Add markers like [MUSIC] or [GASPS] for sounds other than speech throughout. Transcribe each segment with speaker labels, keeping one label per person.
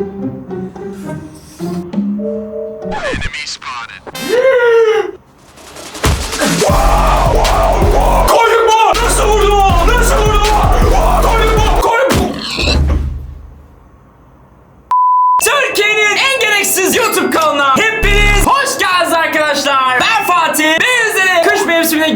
Speaker 1: thank you.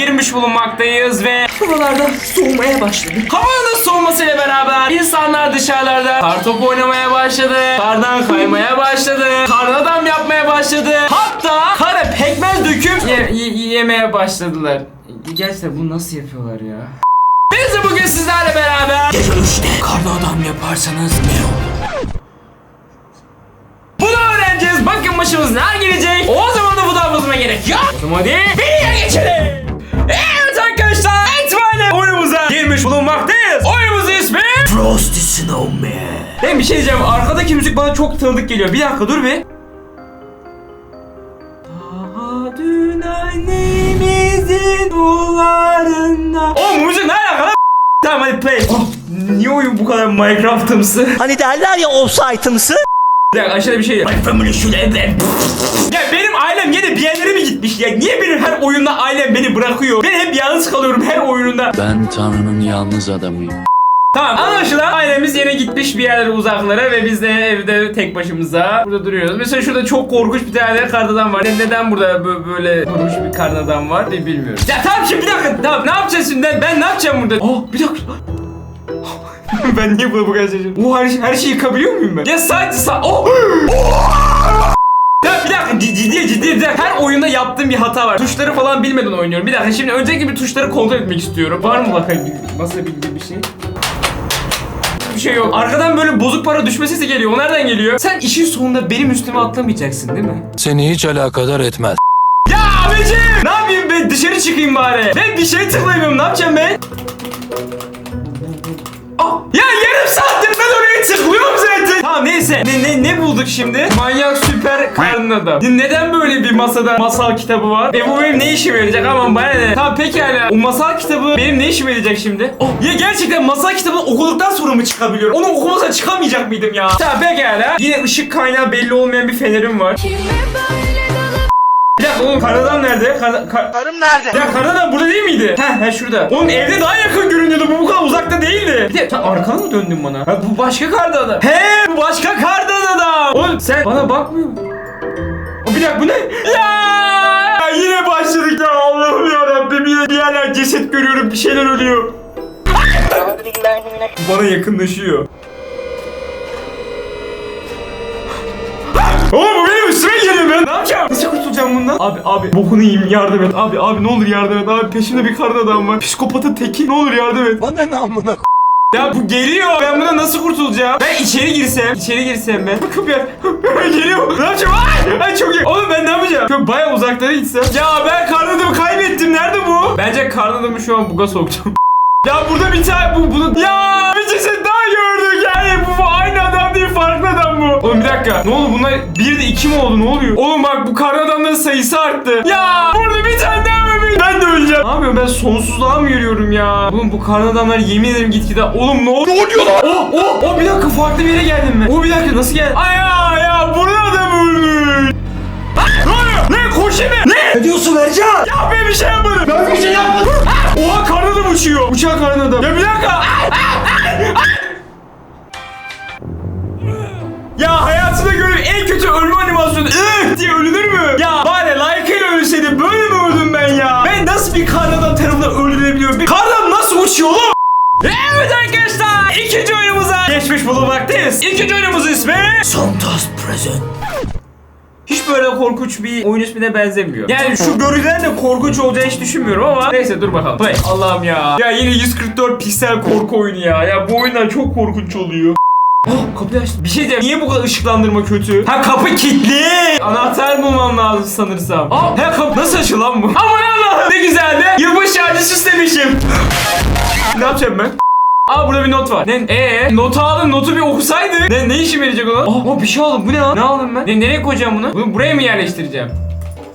Speaker 1: Girmiş bulunmaktayız ve havalarda soğumaya başladı. Havanın da soğumasıyla beraber insanlar dışarılarda kar topu oynamaya başladı. Kardan kaymaya başladı. Kardan adam yapmaya başladı. Hatta kara pekmez döküp ye- ye- yemeye başladılar. Gerçekten bunu nasıl yapıyorlar ya? Biz de bugün sizlerle beraber Gece 3'te kardan adam yaparsanız ne olur? Bunu öğreneceğiz. Bakın başımız neler gelecek. O zaman da bu da bozma gerek yok. O zaman hadi videoya geçelim. Girmiş bulunmaktayız. Oyunumuzun ismi Frosty Snowman. Ben bir şey diyeceğim. Arkadaki müzik bana çok tanıdık geliyor. Bir dakika dur bir. Daha dün annemizin duvarında. O müzik ne alaka? Tamam hadi play. Oh, niye oyun bu kadar Minecraft'ımsı?
Speaker 2: Hani derler ya offside'ımsı.
Speaker 1: Dakika aşağıda bir şey ya. Ya benim ailem yine bir yerlere mi gitmiş ya? Niye benim her oyunda ailem beni bırakıyor? Ben hep yalnız kalıyorum her oyununda.
Speaker 3: Ben Tanrı'nın yalnız adamıyım.
Speaker 1: Tamam anlaşılan ailemiz yine gitmiş bir yerlere uzaklara ve biz de evde tek başımıza burada duruyoruz. Mesela şurada çok korkunç bir tane karnadan var. Neden burada bö- böyle korkunç bir karnadan var diye bilmiyorum. Ya tamam şimdi bir dakika tamam ne yapacağız şimdi? Ben ne yapacağım burada? Oh bir dakika. [LAUGHS] ben niye bu bu kadar şaşırdım? O her, her şeyi yıkabiliyor muyum ben? Ya sadece sa oh! [GASPS] Ya bir dakika ciddi ciddi ciddi bir dakika. Her oyunda yaptığım bir hata var. Tuşları falan bilmeden oynuyorum. Bir dakika şimdi öncelikle bir tuşları kontrol etmek istiyorum. Var mı bakayım bir- masa bildiği bir şey? Bir şey yok. Arkadan böyle bozuk para düşme sesi geliyor. O nereden geliyor? Sen işin sonunda benim üstüme atlamayacaksın değil mi?
Speaker 3: Seni hiç alakadar etmez.
Speaker 1: Ya abicim! Ne yapayım ben? Dışarı çıkayım bari. Ben bir şey tıklayamıyorum. Ne yapacağım ben? Ah, ya yarım saattir ben oraya tıklıyorum zaten. Tamam neyse. Ne, ne, ne bulduk şimdi? Manyak süper karnın adam. Neden böyle bir masada masal kitabı var? Ve bu benim ne işime yarayacak? Aman bana ne? Tamam pekala. O masal kitabı benim ne işime yarayacak şimdi? Oh, ya gerçekten masal kitabını okuduktan sonra mı çıkabiliyorum? Onu okumasa çıkamayacak mıydım ya? Tamam pekala. Yine ışık kaynağı belli olmayan bir fenerim var. Bir dakika oğlum karadan nerede? Kar, kar,
Speaker 2: Karım nerede?
Speaker 1: ya karadan burada değil miydi? Heh, he şurada. Oğlum evde daha yakın görünüyordu. Bir de sen arkana mı döndün bana? Ha, bu başka kardan adam. He bu başka kardan adam. Oğlum sen bana bakmıyor musun? O bir dakika bu ne? Ya! ya yine başladık ya Allah'ım ya Rabbim yine bir yerler ceset görüyorum bir şeyler ölüyor. Bana yakınlaşıyor. Oğlum bu benim üstüme geliyor ben. Ne yapacağım? Nasıl kurtulacağım bundan? Abi abi bokunu yiyeyim yardım et. Abi abi ne olur yardım et. Abi peşimde bir karın adam var. Psikopatın teki ne olur yardım et.
Speaker 2: Bana ne amına
Speaker 1: Ya bu geliyor. Ben buna nasıl kurtulacağım? Ben içeri girsem. içeri girsem ben. Bakın ya. [LAUGHS] geliyor. Ne yapacağım? Ay, ay çok iyi. Oğlum ben ne yapacağım? Şöyle bayağı uzaklara gitsem. Ya ben karın adamı kaybettim. Nerede bu? Bence karın adamı şu an buga sokacağım. [LAUGHS] ya burada bir tane bu bunu. Ya bir ceset daha gördük. Yani bu, bu aynı adam değil farklı adam bu. Oğlum bir dakika. Ne oldu bunlar bir de iki mi oldu ne oluyor? Oğlum bak bu karın adamların sayısı arttı. Ya burada bir tane. Ben de öleceğim. Ne yapıyorum ben sonsuzluğa mı yürüyorum ya? Oğlum bu karın adamlar yemin ederim gitgide. Oğlum ne, ol- ne oluyor lan? Oh oh oh bir dakika farklı bir yere geldim ben. Oh bir dakika nasıl geldim? Ay ya ya burada da ölmüş. Ah, Ne oluyor? Ne koşayım mı? Ne?
Speaker 2: Ne diyorsun Ercan?
Speaker 1: Ya ben bir şey yapmadım. Ben bir şey yapmadım. Oha karın adam uçuyor. Uçan karın adam. Ya bir dakika. Ya hayatımda gördüğüm en kötü ölme animasyonu ıh diye ölünür mü? Ya bari ben ya? Ben nasıl bir karnadan tarafından öldürebiliyorum? Bir kardan nasıl uçuyor oğlum? Evet arkadaşlar ikinci oyunumuza geçmiş bulunmaktayız. İkinci oyunumuzun ismi
Speaker 2: Santos Present.
Speaker 1: hiç böyle korkunç bir oyun ismine benzemiyor. Yani şu görülen de korkunç olacağını hiç düşünmüyorum ama neyse dur bakalım. Play. Allah'ım ya. Ya yine 144 piksel korku oyunu ya. Ya bu oyunlar çok korkunç oluyor. Oh [GASPS] kapıyı açtım. Bir şey diyeyim. Niye bu kadar ışıklandırma kötü? Ha kapı kilitli. Anahtar bulmam lazım sanırsam. Aa [GASPS] ha kapı nasıl açıl lan bu? Aman Allah'ım ne güzeldi. Yılbaşı ağacı süslemişim. [GASPS] ne yapacağım ben? Aa burada bir not var. Ne? Ee, notu aldım. Notu bir okusaydık. Ne, ne işime yarayacak o lan? Aa, aa, bir şey aldım. Bu ne lan? Ne aldım ben? Ne, nereye koyacağım bunu? Bunu buraya mı yerleştireceğim?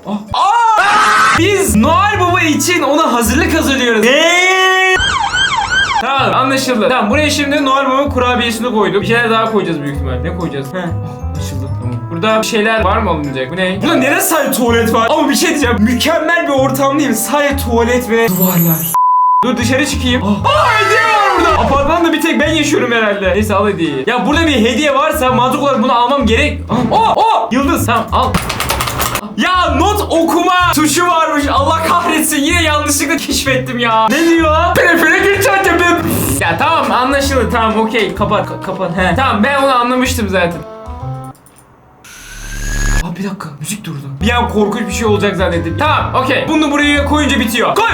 Speaker 1: Aa! Aa! Biz Noel Baba için ona hazırlık hazırlıyoruz. Ne? Tamam anlaşıldı. Tamam buraya şimdi Noel Baba'nın kurabiyesini koyduk. Bir şeyler daha koyacağız büyük ihtimal. Ne koyacağız? He. Oh, Anlaşıldı tamam. Burada bir şeyler var mı alınacak? Bu ne? Burada neden sadece tuvalet var? Ama bir şey diyeceğim. Mükemmel bir ortam değil mi? Sadece tuvalet ve duvarlar. Dur dışarı çıkayım. Aa hediye var burada. Apartmanda bir tek ben yaşıyorum herhalde. Neyse al hediyeyi. Ya burada bir hediye varsa mantık olarak bunu almam gerek. Aa, o o yıldız tamam al. Ya not okuma tuşu varmış. Allah kahretsin. Yine yanlışlıkla keşfettim ya. Ne diyor? Telefona geçeceğim. Ya tamam anlaşıldı. Tamam okey. Kapat ka- kapat. He. Tamam ben onu anlamıştım zaten. Aa bir dakika müzik durdu. Bir an korkunç bir şey olacak zannettim. Tamam okey. Bunu buraya koyunca bitiyor. Koy.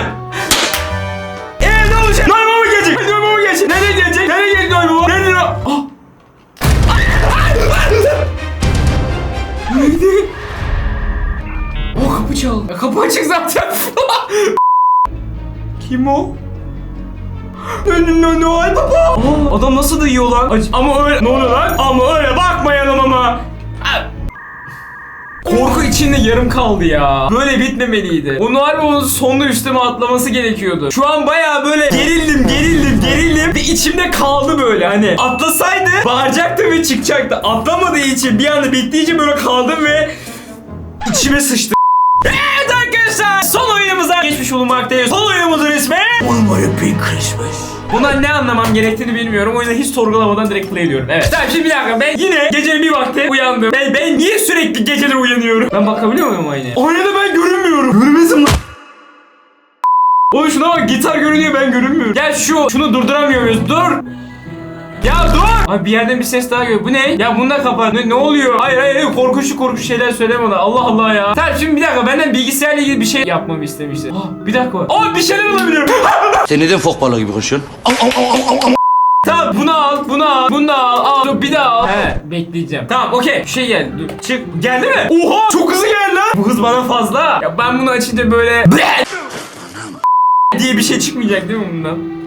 Speaker 1: Kim o? Önümde Noel Baba. Aa, adam nasıl da yiyor lan? Ac- ama öyle... Ne oluyor lan? Ama öyle bakmayalım ama. Korku içinde yarım kaldı ya. Böyle bitmemeliydi. O Noel Baba'nın sonunda üstüme atlaması gerekiyordu. Şu an baya böyle gerildim, gerildim, gerildim ve içimde kaldı böyle hani. Atlasaydı bağıracaktı ve çıkacaktı. Atlamadığı için bir anda bittiği için böyle kaldım ve içime sıçtı. Geçmiş bulunmaktayız. Oyunumuzun ismi
Speaker 2: Merry Christmas.
Speaker 1: Bundan ne anlamam gerektiğini bilmiyorum. O yüzden hiç sorgulamadan direkt play ediyorum. Evet. Tamam şimdi bir dakika. Ben yine gecenin bir vakti uyandım. Ben, ben niye sürekli geceleri uyanıyorum? Ben bakabiliyor muyum aynaya? Aynada ben görünmüyorum. Görmezim lan. Oğlum şuna bak gitar görünüyor ben görünmüyorum. Gel şu şunu durduramıyor muyuz? Dur. Ya dur! Abi bir yerden bir ses daha geliyor. Bu ne? Ya bunu da kapat. Ne, ne oluyor? Hayır hayır hayır. korkunçlu korkunçlu şeyler söyleme ona. Allah Allah ya. Tamam şimdi bir dakika benden bilgisayarla ilgili bir şey yapmamı istemişti. Aa, bir dakika. Aa bir şeyler olabilir. [LAUGHS]
Speaker 3: Sen neden fok balığı gibi konuşuyorsun?
Speaker 1: Tamam bunu al, bunu al, bunu al, al, dur bir daha al. He, bekleyeceğim. Tamam, okey. Şey geldi, dur, çık. Geldi mi? Oha, çok hızlı geldi lan. Bu hız bana fazla. Ya ben bunu açınca böyle [LAUGHS] diye bir şey çıkmayacak değil mi bundan?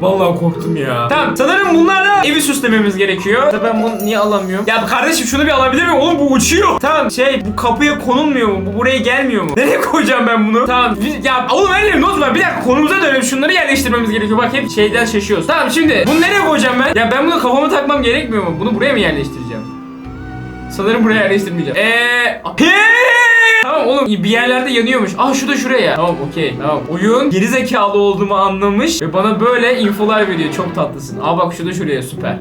Speaker 1: Vallahi korktum ya. Tamam sanırım bunlarla evi süslememiz gerekiyor. Da ben bunu niye alamıyorum? Ya kardeşim şunu bir alabilir miyim? Oğlum bu uçuyor. Tamam şey bu kapıya konulmuyor mu? Bu buraya gelmiyor mu? [LAUGHS] Nereye koyacağım ben bunu? Tamam. Ya oğlum her yerim not var. Bir dakika konumuza dönelim. Şunları yerleştirmemiz gerekiyor. Bak hep şeyden şaşıyoruz. Tamam şimdi bunu nereye koyacağım ben? Ya ben bunu kafama takmam gerekmiyor mu? Bunu buraya mı yerleştireceğim? Sanırım buraya yerleştirmeyeceğim. Eee... Tamam oğlum bir yerlerde yanıyormuş. Aa şu da şuraya. Tamam okey. Tamam. Oyun geri zekalı olduğumu anlamış ve bana böyle infolar veriyor. Çok tatlısın. Aa bak şu da şuraya süper.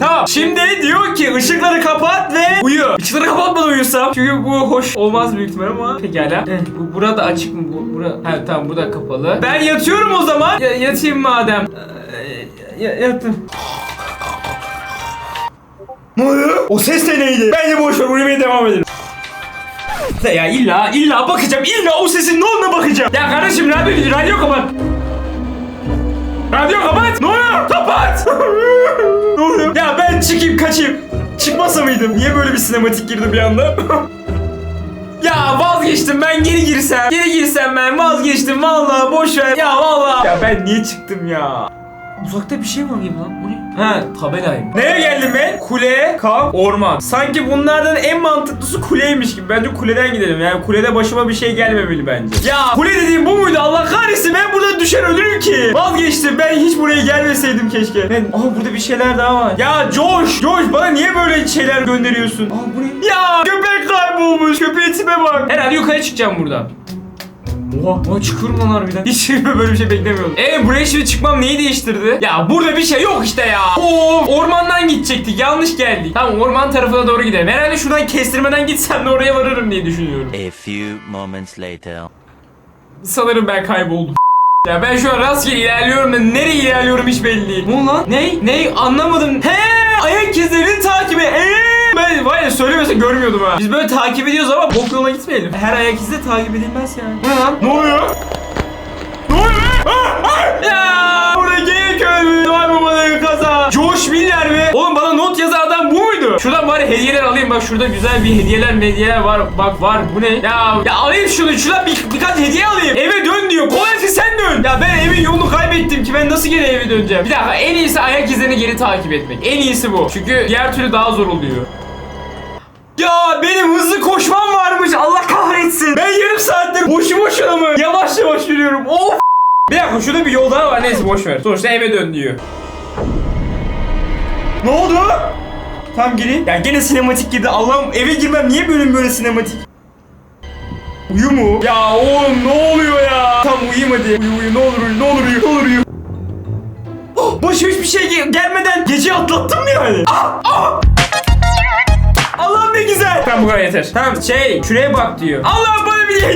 Speaker 1: Tamam. Şimdi diyor ki ışıkları kapat ve uyu. Işıkları kapatmadan uyusam. Çünkü bu hoş olmaz büyük ihtimal ama pekala. Eh, bu burada açık mı bu? Bura ha tamam burada kapalı. Ben yatıyorum o zaman. Ya, yatayım madem. Ee, ya- yattım. Ne oluyor? O ses de neydi? Bence boş ver uyumaya devam edelim. Ya illa illa bakacağım illa o sesin ne olduğuna bakacağım. Ya kardeşim radyo radyo kapat. Radyo kapat. Ne oluyor? Kapat. [LAUGHS] ne oluyor? Ya ben çıkayım kaçayım. Çıkmasa mıydım? Niye böyle bir sinematik girdi bir anda? [LAUGHS] ya vazgeçtim ben geri girsem. Geri girsem ben vazgeçtim vallahi boş ver. Ya vallahi. Ya ben niye çıktım ya? Uzakta bir şey var gibi lan. Bu ne? Ha tabelayım. Nereye geldim ben? Kule, kamp, orman. Sanki bunlardan en mantıklısı kuleymiş gibi. Bence kuleden gidelim. Yani kulede başıma bir şey gelmemeli bence. Ya kule dediğim bu muydu? Allah kahretsin ben burada düşer ölürüm ki. Vazgeçtim. Ben hiç buraya gelmeseydim keşke. Ben... Aha burada bir şeyler daha var. Ya Josh! Josh bana niye böyle şeyler gönderiyorsun? Aa bu ne? Ya köpek kaybolmuş. Köpeğe tipe bak. Herhalde yukarı çıkacağım buradan. Oha, oha çıkıyorum lan harbiden. Hiç [LAUGHS] böyle bir şey beklemiyordum. E buraya şimdi çıkmam neyi değiştirdi? Ya burada bir şey yok işte ya. Oo, ormandan gidecektik. Yanlış geldik. Tamam orman tarafına doğru gidelim. Herhalde şuradan kestirmeden gitsem de oraya varırım diye düşünüyorum.
Speaker 4: A few moments later.
Speaker 1: Sanırım ben kayboldum. [LAUGHS] Ya ben şu an rastgele ilerliyorum da nereye ilerliyorum hiç belli değil. Ne lan? Ne? Ne? Anlamadım. He! Ayak izlerini takip et. Ben var ya söylemese görmüyordum ha. Biz böyle takip ediyoruz ama bok yoluna gitmeyelim. Her ayak izi de takip edilmez yani. Ne lan? Ne oluyor? Ne oluyor be? Ah! Ah! Ya! Burada geyik öldü. Noel babanın kaza. Josh Miller mi? Oğlum bana not yazan adam bu muydu? Şuradan bari hediyeler alayım. Bak şurada güzel bir hediyeler hediyeler var. Bak var. Bu ne? Ya, ya alayım şunu. Şuradan bir, birkaç hediye alayım. Eve dön diyor. Kolaysa sen dön. Ya ben evin yolunu kaybettim ki ben nasıl geri eve döneceğim? Bir dakika en iyisi ayak izlerini geri takip etmek. En iyisi bu. Çünkü diğer türlü daha zor oluyor. Ya benim hızlı koşmam varmış Allah kahretsin. Ben yarım saattir boşu boşuna mı? Yavaş yavaş yürüyorum. Of. Bir dakika şurada bir yol daha var neyse boş ver. Sonuçta eve dön diyor. Ne oldu? Tam gireyim. Ya gene sinematik girdi. Allah'ım eve girmem niye bölüm böyle sinematik? Uyu mu? Ya oğlum ne oluyor ya? Tam uyuyayım hadi. Uyu uyu ne olur uyu ne olur uyu ne olur uyu. Oh, başıma hiçbir şey ge- gelmeden geceyi atlattım mı yani? Ah, ah! Allah'ım ne güzel. Tamam bu kadar yeter. Tamam şey şuraya bak diyor. Allah'ım bana bir